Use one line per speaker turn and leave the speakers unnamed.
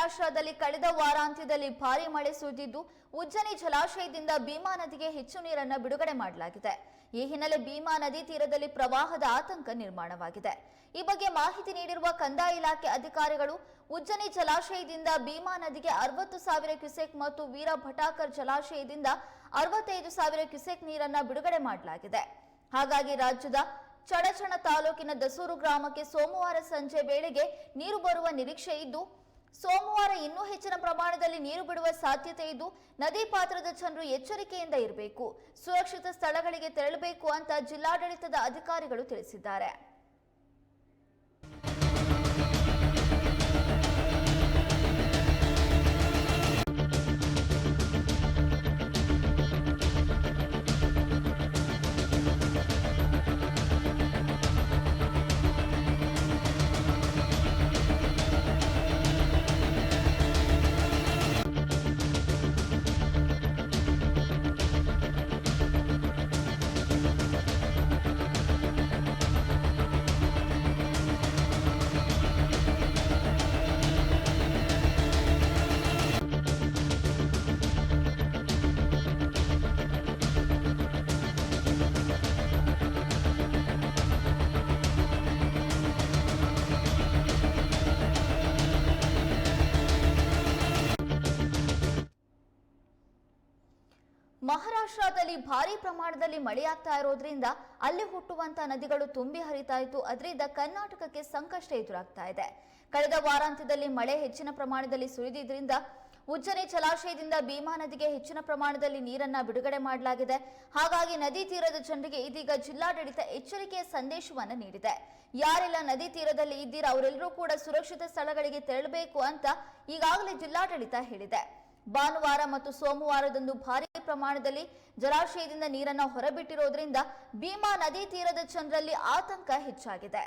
ಮಹಾರಾಷ್ಟ್ರದಲ್ಲಿ ಕಳೆದ ವಾರಾಂತ್ಯದಲ್ಲಿ ಭಾರಿ ಮಳೆ ಸುರಿದಿದ್ದು, ಉಜ್ಜನಿ ಜಲಾಶಯದಿಂದ ಭೀಮಾ ನದಿಗೆ ಹೆಚ್ಚು ನೀರನ್ನು ಬಿಡುಗಡೆ ಮಾಡಲಾಗಿದೆ. ಈ ಹಿನ್ನೆಲೆ ಭೀಮಾ ನದಿ ತೀರದಲ್ಲಿ ಪ್ರವಾಹದ ಆತಂಕ ನಿರ್ಮಾಣವಾಗಿದೆ. ಈ ಬಗ್ಗೆ ಮಾಹಿತಿ ನೀಡಿರುವ ಕಂದಾಯ ಇಲಾಖೆ ಅಧಿಕಾರಿಗಳು, ಉಜ್ಜನಿ ಜಲಾಶಯದಿಂದ ಭೀಮಾ ನದಿಗೆ ಅರವತ್ತು ಸಾವಿರ ಕ್ಯುಸೆಕ್ ಮತ್ತು ವೀರ ಭಟಾಕರ್ ಜಲಾಶಯದಿಂದ ಅರವತ್ತೈದು ಸಾವಿರ ಕ್ಯುಸೆಕ್ ನೀರನ್ನ ಬಿಡುಗಡೆ ಮಾಡಲಾಗಿದೆ. ಹಾಗಾಗಿ ರಾಜ್ಯದ ಚಡಚಣ ತಾಲೂಕಿನ ದಸೂರು ಗ್ರಾಮಕ್ಕೆ ಸೋಮವಾರ ಸಂಜೆ ವೇಳೆಗೆ ನೀರು ಬರುವ ನಿರೀಕ್ಷೆ ಇದ್ದು ಸೋಮವಾರ ಇನ್ನೂ ಹೆಚ್ಚಿನ ಪ್ರಮಾಣದಲ್ಲಿ ನೀರು ಬಿಡುವ ಸಾಧ್ಯತೆ ಇದ್ದು, ನದಿ ಪಾತ್ರದ ಜನರು ಎಚ್ಚರಿಕೆಯಿಂದ ಇರಬೇಕು. ಸುರಕ್ಷಿತ ಸ್ಥಳಗಳಿಗೆ ತೆರಳಬೇಕು ಅಂತ ಜಿಲ್ಲಾಡಳಿತದ ಅಧಿಕಾರಿಗಳು ತಿಳಿಸಿದ್ದಾರೆ. ಮಹಾರಾಷ್ಟ್ರದಲ್ಲಿ ಭಾರಿ ಪ್ರಮಾಣದಲ್ಲಿ ಮಳೆಯಾಗ್ತಾ ಇರೋದ್ರಿಂದ ಅಲ್ಲಿ ಹುಟ್ಟುವಂತ ನದಿಗಳು ತುಂಬಿ ಹರಿತಾ ಇತ್ತು. ಅದರಿಂದ ಕರ್ನಾಟಕಕ್ಕೆ ಸಂಕಷ್ಟ ಎದುರಾಗ್ತಾ ಇದೆ. ಕಳೆದ ವಾರಾಂತ್ಯದಲ್ಲಿ ಮಳೆ ಹೆಚ್ಚಿನ ಪ್ರಮಾಣದಲ್ಲಿ ಸುರಿದಿದ್ರಿಂದ ಉಜ್ಜನಿ ಜಲಾಶಯದಿಂದ ಭೀಮಾ ನದಿಗೆ ಹೆಚ್ಚಿನ ಪ್ರಮಾಣದಲ್ಲಿ ನೀರನ್ನ ಬಿಡುಗಡೆ ಮಾಡಲಾಗಿದೆ. ಹಾಗಾಗಿ ನದಿ ತೀರದ ಜನರಿಗೆ ಇದೀಗ ಜಿಲ್ಲಾಡಳಿತ ಎಚ್ಚರಿಕೆಯ ಸಂದೇಶವನ್ನ ನೀಡಿದೆ. ಯಾರೆಲ್ಲ ನದಿ ತೀರದಲ್ಲಿ ಇದ್ದೀರಾ ಅವರೆಲ್ಲರೂ ಕೂಡ ಸುರಕ್ಷಿತ ಸ್ಥಳಗಳಿಗೆ ತೆರಳಬೇಕು ಅಂತ ಈಗಾಗಲೇ ಜಿಲ್ಲಾಡಳಿತ ಹೇಳಿದೆ. ಭಾನುವಾರ ಮತ್ತು ಸೋಮವಾರದಂದು ಭಾರಿ ಪ್ರಮಾಣದಲ್ಲಿ ಜಲಾಶಯದಿಂದ ನೀರನ್ನು ಹೊರಬಿಟ್ಟಿರೋದ್ರಿಂದ ಭೀಮಾ ನದಿ ತೀರದ ಜನರಲ್ಲಿ ಆತಂಕ ಹೆಚ್ಚಾಗಿದೆ.